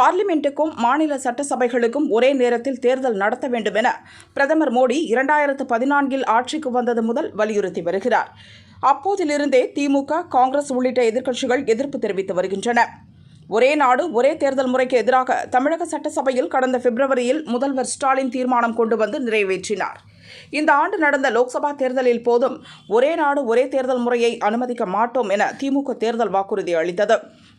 பார்லிமெண்ட்டுக்கும் மாநில சட்டசபைகளுக்கும் ஒரே நேரத்தில் தேர்தல் நடத்த வேண்டும் என பிரதமர் மோடி இரண்டாயிரத்து பதினான்கில் ஆட்சிக்கு வந்தது முதல் வலியுறுத்தி வருகிறார். அப்போதிலிருந்தே திமுக காங்கிரஸ் உள்ளிட்ட எதிர்க்கட்சிகள் எதிர்ப்பு தெரிவித்து வருகின்றன. ஒரே நாடு ஒரே தேர்தல் முறைக்கு எதிராக தமிழக சட்டசபையில் கடந்த பிப்ரவரியில் முதல்வர் ஸ்டாலின் தீர்மானம் கொண்டு வந்து நிறைவேற்றினார். இந்த ஆண்டு நடந்த லோக்சபா தேர்தலில் போதும் ஒரே நாடு ஒரே தேர்தல் முறையை அனுமதிக்க மாட்டோம் என திமுக தேர்தல் வாக்குறுதி அளித்தது.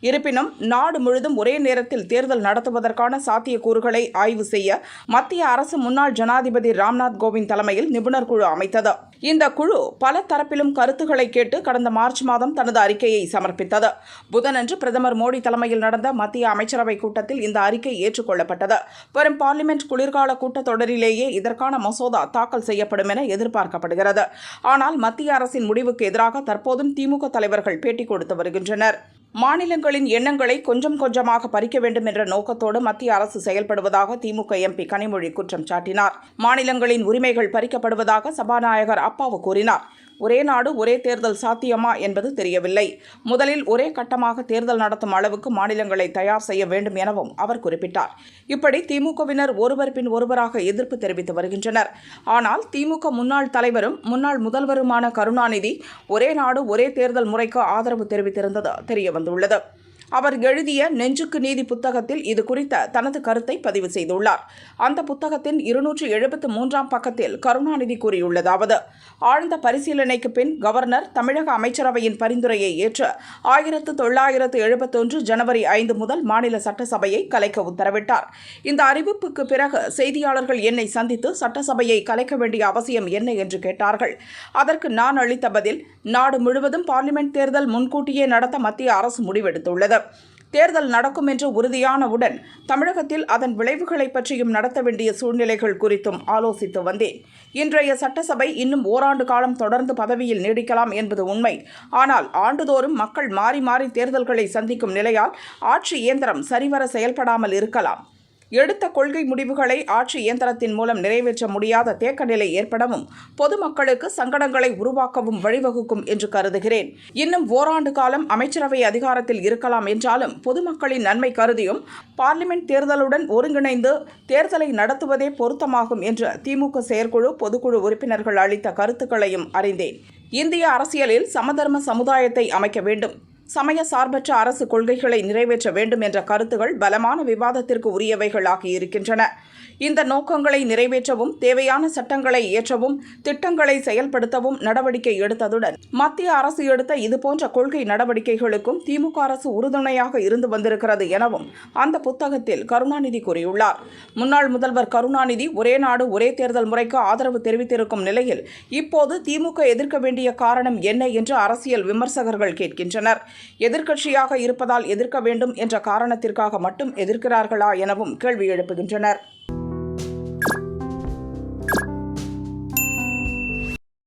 இருப்பினும் நாடு முழுதும் ஒரே நேரத்தில் தேர்தல் நடத்துவதற்கான சாத்தியக்கூறுகளை ஆய்வு செய்ய மத்திய அரசு முன்னாள் ஜனாதிபதி ராம்நாத் கோவிந்த் தலைமையில் நிபுணர் குழு அமைத்தது. இந்த குழு பல தரப்பிலும் கருத்துக்களை கேட்டு கடந்த மார்ச் மாதம் தனது அறிக்கையை சமர்ப்பித்தது. புதனன்று பிரதமர் மோடி தலைமையில் நடந்த மத்திய அமைச்சரவை கூட்டத்தில் இந்த அறிக்கை ஏற்றுக்கொள்ளப்பட்டது. வரும் பார்லிமெண்ட் குளிர்கால கூட்டத்தொடரிலேயே இதற்கான மசோதா தாக்கல் செய்யப்படும் என எதிர்பார்க்கப்படுகிறது. ஆனால் மத்திய அரசின் முடிவுக்கு எதிராக தற்போதும் திமுக தலைவர்கள் பேட்டி கொடுத்து வருகின்றனர். மாநிலங்களின் எண்ணங்களை கொஞ்சம் கொஞ்சமாக பறிக்க வேண்டும் என்ற நோக்கத்தோடு மத்திய அரசு செயல்படுவதாக திமுக எம்பி கனிமொழி குற்றம் சாட்டினார். மாநிலங்களின் உரிமைகள் பறிக்கப்படுவதாக சபாநாயகர் அப்பாவு கூறினார். ஒரே நாடு ஒரே தேர்தல் சாத்தியமா என்பது தெரியவில்லை. முதலில் ஒரே கட்டமாக தேர்தல் நடத்தும் அளவுக்கு மாநிலங்களை தயார் செய்ய வேண்டும் எனவும் அவர் குறிப்பிட்டார். இப்படி திமுகவினர் ஒருவர் பின் ஒருவராக எதிர்ப்பு தெரிவித்து வருகின்றனர். ஆனால் திமுக முன்னாள் தலைவரும் முன்னாள் முதல்வருமான கருணாநிதி ஒரே நாடு ஒரே தேர்தல் முறைக்கு ஆதரவு தெரிவித்திருந்தது தெரிய வந்துள்ளது அவர் எழுதிய நெஞ்சுக்கு நீதி புத்தகத்தில் இது குறித்த தனது கருத்தை பதிவு செய்துள்ளார். அந்த புத்தகத்தின் இருநூற்றி எழுபத்து மூன்றாம் பக்கத்தில் கருணாநிதி கூறியுள்ளதாவது ஆழ்ந்த பரிசீலனைக்கு பின் கவர்னர் தமிழக அமைச்சரவையின் பரிந்துரையை ஏற்று ஆயிரத்து தொள்ளாயிரத்து எழுபத்தொன்று ஜனவரி ஐந்து முதல் மாநில சட்டசபையை கலைக்க உத்தரவிட்டார். இந்த அறிவிப்புக்கு பிறகு செய்தியாளர்கள் என்னை சந்தித்து சட்டசபையை கலைக்க வேண்டிய அவசியம் என்ன என்று கேட்டார்கள். அதற்கு நான் அளித்த பதில் நாடு முழுவதும் பார்லிமெண்ட் தேர்தல் முன்கூட்டியே நடத்த மத்திய அரசு முடிவெடுத்துள்ளது. தேர்தல் நடக்கும் என்று உறுதியானவுடன் தமிழகத்தில் அதன் விளைவுகளை பற்றியும் நடத்த வேண்டிய சூழ்நிலைகள் குறித்தும் ஆலோசித்து வந்தேன். இன்றைய சட்டசபை இன்னும் ஓராண்டு காலம் தொடர்ந்து பதவியில் நீடிக்கலாம் என்பது உண்மை. ஆனால் ஆண்டுதோறும் மக்கள் மாறி மாறி தேர்தல்களை சந்திக்கும் நிலையால் ஆட்சி இயந்திரம் சரிவர செயல்படாமல் இருக்கலாம். எடுத்த கொள்கை முடிவுகளை ஆட்சி இயந்திரத்தின் மூலம் நிறைவேற்ற முடியாத தேக்க நிலை ஏற்படவும் பொதுமக்களுக்கு சங்கடங்களை உருவாக்கவும் வழிவகுக்கும் என்று கருதுகிறேன். இன்னும் ஓராண்டு காலம் அமைச்சரவை அதிகாரத்தில் இருக்கலாம் என்றாலும் பொதுமக்களின் நன்மை கருதியும் பார்லிமெண்ட் தேர்தலுடன் ஒருங்கிணைந்து தேர்தலை நடத்துவதே பொருத்தமாகும் என்று திமுக செயற்குழு பொதுக்குழு உறுப்பினர்கள் அளித்த கருத்துக்களையும் அறிந்தேன். இந்திய அரசியலில் சமதர்ம சமுதாயத்தை அமைக்க வேண்டும். சமய சார்பற்ற அரசு கொள்கைகளை நிறைவேற்ற வேண்டும் என்ற கருத்துகள் பலமான விவாதத்திற்கு உரியவைகளாகி இருக்கின்றன இந்த நோக்கங்களை நிறைவேற்றவும் தேவையான சட்டங்களை இயற்றவும் திட்டங்களை செயல்படுத்தவும் நடவடிக்கை எடுத்ததுடன் மத்திய அரசு எடுத்த இதுபோன்ற கொள்கை நடவடிக்கைகளுக்கும் திமுக அரசு உறுதுணையாக இருந்து வந்திருக்கிறது எனவும் அந்த புத்தகத்தில் கருணாநிதி கூறியுள்ளார். முன்னாள் முதல்வர் கருணாநிதி ஒரே நாடு ஒரே தேர்தல் முறைக்கு ஆதரவு தெரிவித்திருக்கும் நிலையில் இப்போது திமுக எதிர்க்க வேண்டிய காரணம் என்ன என்று அரசியல் விமர்சகர்கள் கேட்கின்றனர். எதிர்க்கட்சியாக இருப்பதால் எதிர்க்க வேண்டும் என்ற காரணத்திற்காக மட்டும் எதிர்க்கிறார்களா எனவும் கேள்வி எழுப்புகின்றனர்.